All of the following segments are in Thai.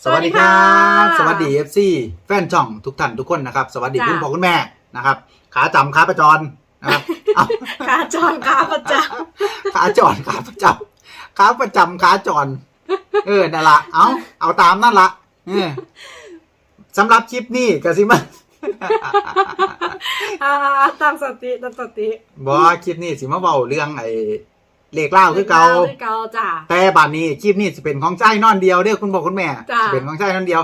สวัสดีครับสสวัวัสสดีดีค่ะเอฟซีแฟนช่องทุกท่านทุกคนนะครับ สวัสดีจ้ะคุณพ่อคุณแม่นะครับ ขาจำขาประจรนะครับเอาขาจรขาประจขาจรขาประจำขาประจำขาจร เออนั่นละเอาเอาตามนั่นละเออสำหรับคลิปนี้กสิมาำอ่าตั้งสติตั้งสติบอกว่าคลิปนี้สิมาเบาเรื่องไอ้ เลขเล่าคือเก่าคือเก่าจ้ะแต่บัดนี้คลิปนี้จะเป็นของใจนอนเดียวเด้อคุณบอกคุณแม่จ้ะสิเป็นของใจนอนเดียว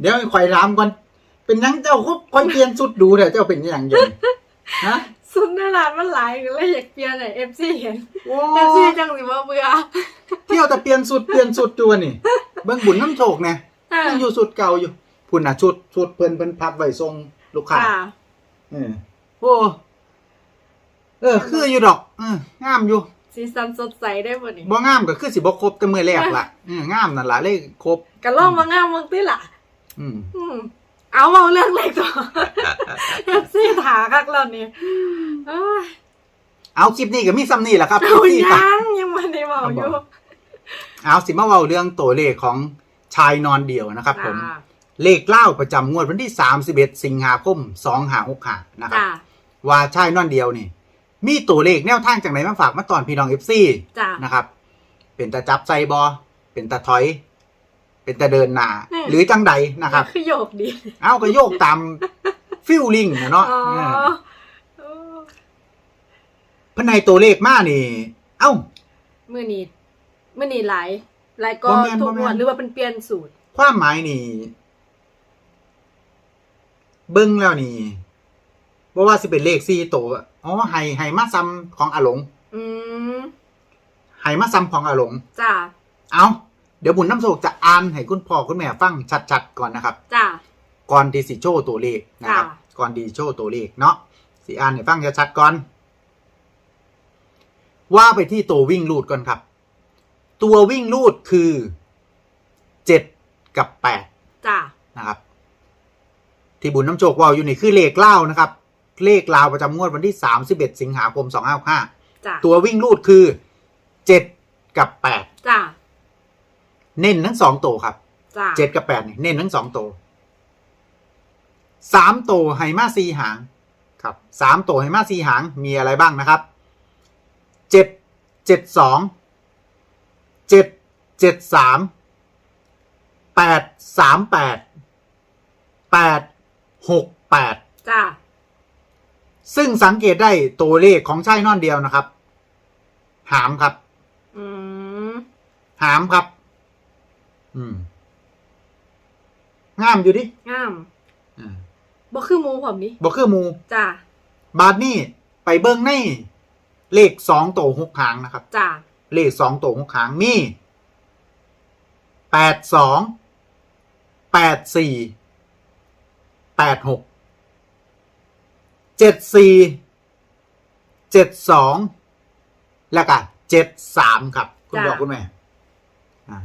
เดี๋ยวข่อยถามก่อนเป็นหยังเจ้าคุข่อยเปลี่ยนสุดดูเถอะเจ้าเป็นหยังยังฮะซุนในร้านมันหลายก็เลยอยากเปลี่ยนให้เอฟซีเห็นโอ้เอฟซีจังสิว่าเบื่อเที่ยวแต่เปลี่ยนสุดเปลี่ยนสุดจวนนี่เบิ่งบุญน้ำโชคเนี่ยอ่ายังอยู่สุดเก่าอยู่พุ่นน่ะชุดชุดเพิ่นเพิ่นพับไว้ทรงลูกค้าค่ะเออโอ้เออ คืออยู่ดอก เอองามอยู่ สีสันสดใสได้บ่นี่บ่งามก็คือสิบ่ครบแต่มื้อแรกล่ะเอองามนั่นล่ะเลยครบก็ลองมางามเมืองติล่ะ อืมอืมเอาเอาเรื่องเล็กต่อเอฟซีถาคักแล้วนี่เอ้ยเอาคลิปนี้ก็มีซ้ำนี่แหละครับเอาที่ค่ะยังยังไมาได้เมาอยู่ เอาสิมาเว้าเรื่องตัวเลขของชายนอนเดียวนะครับ ผมจ้าเลขเล่าประจำงวดวันที่ 31 สิงหาคม2565นะครับ จ้าว่าชายนอนเดียวนี่ มีตัวเลขแนวทางจากไหนมาฝากมาตอนพี่น้อง FC จ้านะครับ เป็นตาจับใจบอเป็นตาถอย เป็นตาเดินหน้าอืม หรือจังใดนะครับ คือโยกดีเอาก็โยกตามฟิลลิ่งนะเนาะอ๋อเออเออเพันในตัวเลขมานี่ เอ้า มื่อนี้มื่อนี้หลายหลายก็บ่แม่นทุกบ่แม่น งวดหรือว่าเป็นเปลี่ยนสูตร ความหมายนี่ เบิ้งแล้วนี่บ่ว่าสิเป็นเลขสี่ตัว อ๋อไห้ไห้มาซ้ำของอาหลงอืมไห้มาซ้ำของอาหลงจ้าเอาเดี๋ยวบุญน้ำโศกจะอ่านให้คุณพ่อคุณแม่ฟังชัดๆก่อนนะครับจ้าก่อนที่สิโชว์ตัวเลขนะครับค่ะก่อนดีโชว์ตัวเลขเนาะสิอ่านให้ฟังชัดๆก่อน ว่าไปที่ตัววิ่งลูดก่อนครับ ตัววิ่งลูดคือเจ็ดกับแปดจ้านะครับ ที่บุญน้ำโชคว่าอยู่นี่คือเลขเล่านะครับ เลขลาวประจำงวดวันที่สามสิบเอ็ดสิงหาคมสองห้าห้าจ้าตัววิ่งลูดคือเจ็ดกับแปดจ้าเน้นทั้งสองตัวครับ จ้าเจ็ดกับแปดนี่เน้นทั้งสองตัวสามตัวไฮมาซีหางครับสามตัวไฮมาซีหางมีอะไรบ้างนะครับเจ็ดเจ็ดสองเจ็ดเจ็ดสามแปดสามแปดแปดหกแปดจ้า ซึ่งสังเกตได้ตัวเลขของชายนอนเดียวนะครับ หามครับ อืมหามครับ อืมงามอยู่ดิงามอ่าบ่คือหมูผมนี่บอกคือหมู จ้าบาทนี่ไปเบิ้งในเลขสองโตวหกหางนะครับ จ้าเลขสองโตวหกหางมีแปดสองแปดสี่แปดหก เจ็ดสี่เจ็ดสองแล้วก็เจ็ดสามครับ คุณบอกคุณแม่อ่า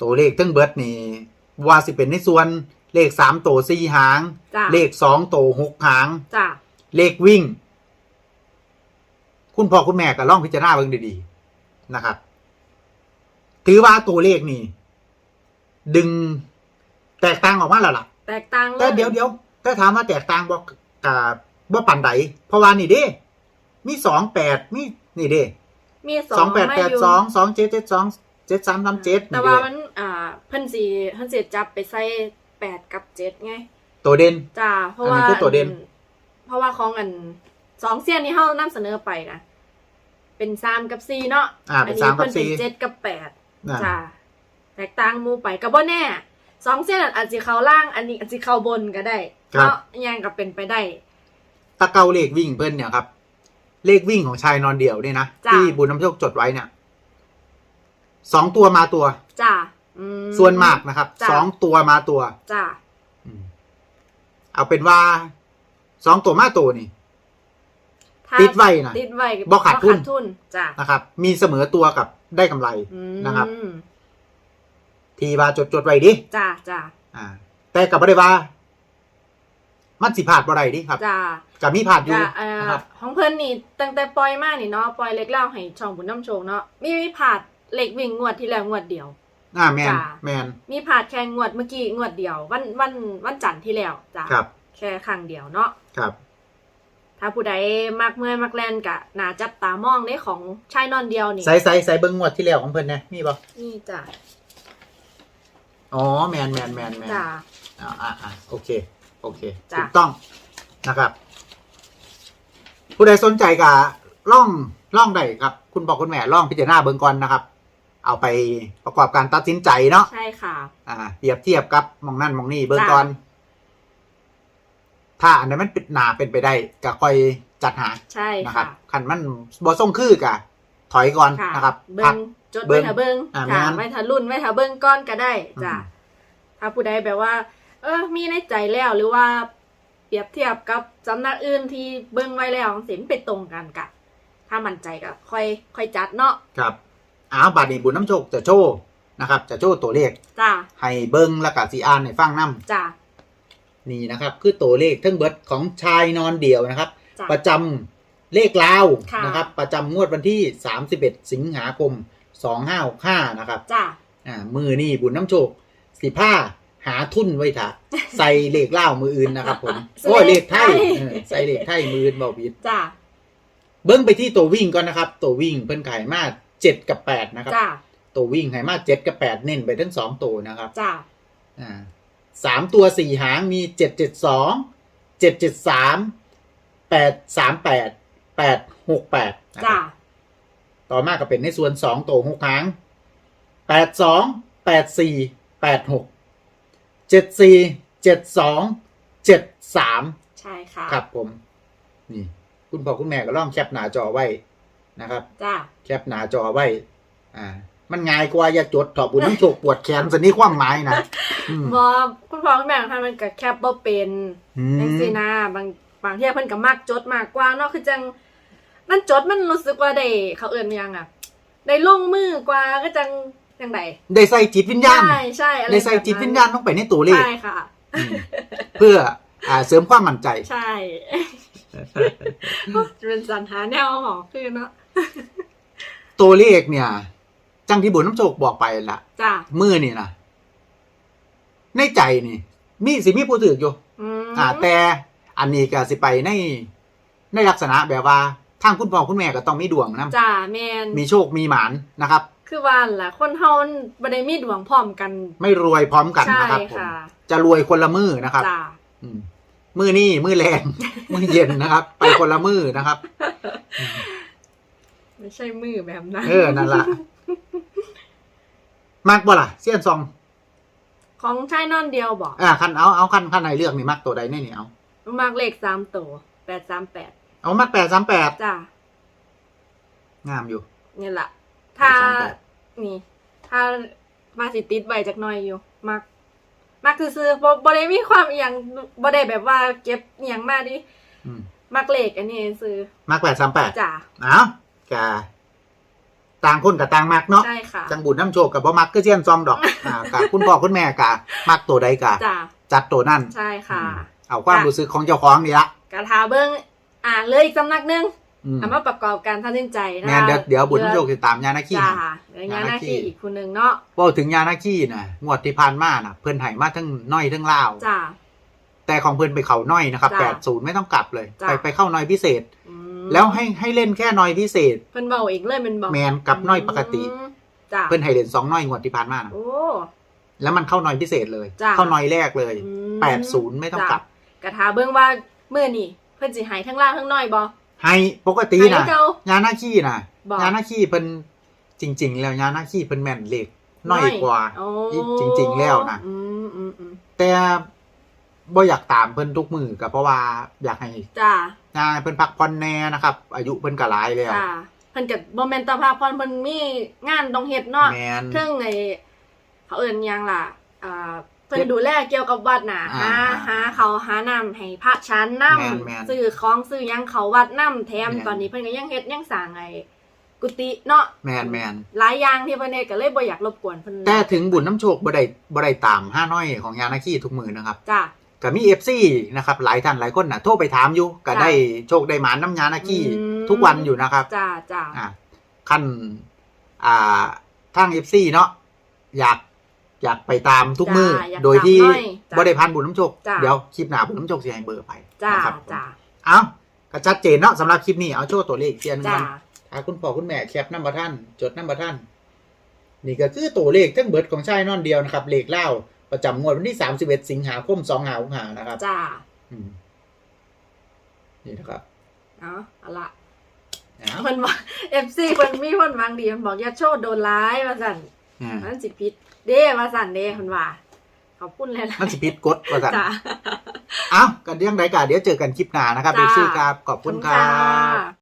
ตัวเลขทั้งเบิดนี่ว่าสิเป็นในส่วนเลขสามโตวสี่หางจ้าเลขสองโตวหกหางจ้าเลขวิ่ง คุณพ่อคุณแม่ก็ลองพิจารณาเบิ่งดีๆนะครับ ถือว่าตัวเลขนี่ ดึงแตกต่างออกมาแล้วล่ะ แตกต่างลแต่เดี๋ยวเดี๋ยวแต่ถามว่าแตกต่างบอก กับบ่ปันใดเพราะว่านี่เด้มีสองแปดมีนี่เด้มีสสอองงแปดมาแปดยู่สองสองเจ็ดเจ็ดสองเจ็ดสามสามเจ็ดแต่นี่ว่าเด้มันอ่าเพิ่นสิเพิ่นสิจับไปใส่แปดกับเจ็ดไง ตัวเด่นจ้าเพราะอันว่านี้คือตัวเด่น เพราะว่าของอันสองเสี้ยนนี้เฮานำเสนอไปนะเป็นสามกับสี่เนาะอ่าเป็นสามกับสี่เพิ่นเป็นเจ็ดกับแปดอ่าจ้าแตกต่างหมูไปก็บ่แน่ สองเส้นอาจจะเข้าล่างอันนี้อาจจะเข้าบนก็ได้ครับเนาะอิหยังก็เป็นไปได้ ตะเกาเลขวิ่งเพิ่นเนี่ยครับ เลขวิ่งของชายนอนเดี่ยวเนี่ยนะจ้ะ ที่บุญน้ำโชคจดไว้เนี่ยสองตัวมาตัว จ้าอืมส่วนมากนะครับจ้ะ สองตัวมาตัว จ้าอืมเอาเป็นว่าสองตัวมาตัวนี่ถ้าติดไว้นะติดไว้บ่ขาดทุนทุนจ้านะครับ มีเสมอตัวกับได้กำไรอืมนะครับ ทีว่าจดจดไว้ดิจ้าจ้าอ่า แต่กับบ่ได้ว่า มันสิพลาดบ่ได้ดิครับจ้ากับมีพลาดอยู่จ้าเอ่อนะครับ ของเพิ่นนี่ตั้งแต่ปล่อยมานี่เนาะปล่อยเล็กเล่าให้ช่องบุญน้ำโชคเนาะมีมีผาดเล็กวิ่งงวดที่แล้วงวดเดียว อ่าแมนจ้ะ แมนมีผาดแค่งวดเมื่อกี้งวดเดียว วันวันวันจันทร์ที่แล้วจ้ะครับ แค่ครั้งเดียวเนาะครับ ถ้าผู้ใดมักเมื่อยมักแลนกะน่าจับตามองในของชายนอนเดียวนี่ใส่ใส่ใส่เบิ้งงวดที่แล้วของเพิ่นนะมีบ่นี่จ้ะ อ๋อแมนแมนแมนแมนจ้ะอ่าอ่าอ่าโอเค โอเคจ้ะ ถูกต้องนะครับ ผู้ใดสนใจกะล่องล่องได้ครับ คุณบอกคุณแม่ล่องพิจารณาเบิ้งก่อนนะครับ เอาไปประกอบการตัดสินใจเนาะใช่ค่ะ อ่าเปรียบเทียบกับหมองนั่นหมองนี่เบิ้งก่อน ถ้าอันนั้นมันเป็นหนาเป็นไปได้ก็ค่อยจัดหาใช่นะครัค่ะบคันมันบอส่งคือกะ ถอยก่อนค่ะนะครับเบิ้พังกจดเบิ่ไว้งถ้าเบิ้งอ่าค่ะแม่นไว้ถ้ารุ่นไว้ถ้าเบิ้งก้อนก็ได้จ้ะอืมถ้าผู้ใดแบบว่า เออมีในใจแล้วหรือว่า เปรียบเทียบกับสำนักอื่นที่เบิ้งไว้แล้วสินไปตรงกันกะถ้ามั่นใจก็ค่อยค่อยจัดเนาะครับอ้าวบัดนี้บุญน้ำโชคจะโชว์นะครับ จะโชว์ตัวเลขจ้ะให้เบิ้งแล้วก็สีอ่านให้ฟังนํจ้ะนี่นะครับ คือตัวเลขทั้งเบิดของชายนอนเดี่ยวนะครับ จ้ะประจำ เลขลาวค่ะ นะครับ ประจำงวดวันที่ 31 สิงหาคม 2565นะครับจ้ะอ่ามือนี่บุญน้ำโชคสิผ้าหาทุนไว้ถะใส่เลขลาวมืออื่นนะครับผมโอ้ยเลขไทยเออใส่เลขไทยมืออื่นบอกผิด จ้ะเบิ้งไปที่ตัววิ่งก่อนนะครับ ตัววิ่งเพิ่นขายมาเจ็ดกับแปดนะครับ จ้ะตัววิ่งขายมาเจ็ดกับแปดเน้นไปทั้งสองตัวนะครับจ้ะอ่าสามตัวสี่หางมีเจ็ดเจ็ดสองเจ็ดเจ็ดสามแปดสามแปด แปดหกแปดนะคจ้ะรับต่อมาก็เป็นในส่วนสองตัวหกหางแปดสองแปดสี่แปดหกเจ็ดสี่เจ็ดสองเจ็ดสามใช่ค่ะครับผม นี่ คุณพ่อคุณแม่ก็ลองแคปหน้าจอไว้นะครับจ้ะแคปหน้าจอไว้ อ่า มันง่ายกว่าอย่าจดถอดบุญน้ำโชคปวดแขนสนี่ความหมายนะอืมบอคุณพ่อคุณแม่ของท่านมันก็แคปบ่เป็นอืจังมซี่นะบางบางเที่ยเพิ่นก็มักจดมากกว่าเนาะคือจัง มันจดมันรู้สึกว่าได้เขาเอิ้นหยังอะได้ลงมือกว่าก็จังจังไดได้ใส่จิตวิญญาณใช่ใช่อะไรได้ใส่จิตวิญญาณลงไปในตัวเลขใช่ค่ะอืมเพื่ออ่าเสริมความมั่นใจ ใช่จะเป็นสรรหาแนวหอคือเนาะตัวเลขเนี่ย จังที่บุญน้ำโชคบอกไปละจ้ะมือนี่นะในใจนี่ มีสิมีผู้ถืออยู่อืมอ่า แต่อันนี้ก็สิไปในในลักษณะแบบว่า ทางคุณพ่อคุณแม่ก็ต้องมีดวงนะจ้ะแม่นมีโชคมีหมานนะครับ คือว่าล่ะคนเฮามันบ่ได้มีดวงพร้อมกัน ไม่รวยพร้อมกันใช่นะครับผมค่ะจะรวยคนละมือนะครับจ้ะอืมมือนี่มือแรงมือเย็นนะครับ ไปคนละมือนะครับ ไม่ใช่มือแบบนั้นเออนั่นละมักบ่ล่ะเสี้ยนซอง ของชายนอนเดียวบอกอ่าคันเอาเอาคันคันไหนเลือกนี่มักตัวใดแน่นี่เอามากเลขสามตัวแปดสามแปด เอามักแปดสามแปดจ้ะงามอยู่นี่แหละถ้า838นี่ ถ้ามาสิติดใบจากหน้อยอยู่มักมักคือซื้อๆบ่บ่ได้มีความอหย่างบ่ได้แบบว่าเก็บอหย่างมาดิอืมมักเลขอันนี้ซื้อมักแปดสามแปดจ้ะเอากะต่างคนกับต่างมักเนาะใช่ค่ะจังบุญน้ำโชคกับบ่มักก็เสี้ยนซองดอกอ่ากะคุณพ่อคุณแม่กะ มักตัวใดกะ จ้ะจัดตัวนั่นใช่ค่ะ อืมเอาความรู้สึกของเจ้าของนี่ละกระทาเบิ้ง อ่านเลยอีกสำนักหนึงอืมเอามาประกอบการตัดสินใจนะแม่นเดี๋ยวเดี๋ยวบุญน้ำโชคจะตามยานาคีจ้าให้เดี๋ยวงานหน้าหน้าที่ที่อีกคนหนึ่งเนาะพอถึงยานาคีนะงวดที่ผ่านมาน่ะ เพิ่นให้มาทั้งน้อยทั้งลาว จ้า แต่ของเพิ่นไปเข้าน้อยนะครับจ้ะแปดศูนย์ไม่ต้องกลับเลย จ้ะ ไปไปเข้าน้อยพิเศษ อืมแล้วให้ให้เล่นแค่น้อยพิเศษ เพิ่นเบาเองเลยแมันบอกแมนกับน้อยปกติ อืมจ้าเพิ่นให้เล่นสองน้อยงวดที่ผ่านมานะโอ้ แล้วมันเข้าน้อยพิเศษเลย จ้ะ เข้าน้อยแรกเลยอืมแปดศูนย์ไม่ต้องกลับ จ้ะกระทาเบิ้งว่าเมื่อนี่เพิ่นสิใหายทั้งล่างทั้งน้อยบ่ให้ปกติให้นะเจ้ายานาคีนะบอกยานาคีเพิ่นจริง ๆ แล้วยานาคีเพิ่นแม่นเลขน้อยกว่าโอ้จริง ๆ แล้วนะอืมอืมอืมแต่บ่อยากตามเพิ่นทุกมือก็เพราะว่าอยากให้จ้างานเพิ่นพักผ่อนแน่นะครับ อายุเพิ่นก็หลายแล้วจ้าเพิ่นก็บ่แม่นตาภาพรเพิ่นมีงานต้องเฮ็ดเนาะแมนเทิงไอ้เขาเอิ้นหยังล่ะอ่าเพิ่เฮ็นดดูแลเกี่ยวกับวัดน่ะอ่าหาหาเขาหาน้ำให้พระชั้นน้แม่นแม่นำซื้อของซื้อหยังเขาวัดน้ำแถมแม่น ตอนนี้เพิ่นก็ยังเฮ็ดยังสร้างไอ้กุฏิเนาะแมนแมนหลายอย่างที่เพิ่นเฮ็ดก็เลยบ่อยากรบกวนเพิ่นแต่ถึงบุญน้ำโชคบ่ได้บ่ได้ตามห้าน้อยของยานาคีทุกมือนะครับ จ้าก็มี FC นะครับหลายท่านหลายคนน่ะโทรไปถามอยู่ก็จ้ะได้โชคได้หมานน้ำยานาคีอืม ทุกวันอยู่นะครับจ้าจ้าอ่าขั้นอ่าทาง FC เนาะอยาก อยากไปตามทุกมือจ้าอยากโดยที่ตามหน่อยจ้าบ่ได้พันบุญน้ำโชคจ้าเดี๋ยวคลิปหน้าบุญน้ำโชคสิให้เบอร์ไปจ้านะครับผมจ้าเอาก็ชัดเจนเนาะสำหรับคลิปนี้เอาโชว์ตัวเลขเทียนจ้ามันถ้าคุณพ่อคุณแม่แคปน้ำบัท่าน จดน้ำบัท่าน นี่ก็คือตัวเลขทั้งเบิดของชายนอนเดียวนะครับเลขเล่าประจำงวดวันที่31สิงหาคม2หาหานะครับ จ้าอืมนี่นะครับ เอาเอาละเอามันบอกเอฟซีคนมีคนบางดีมันบอกอย่าโชดโดนร้ายมาสั่นอ่ามันสิพิษ เด้มาสั่นเด้คนว่าขอบคุณเลยนะมันสิพิษกดว่าสั่นจ้าเอ้ากันเรื่องไรกันเดี๋ยวเจอกันคลิปหน้านะครับจ้าเอฟซีครับขอบคุณครัขอบณะ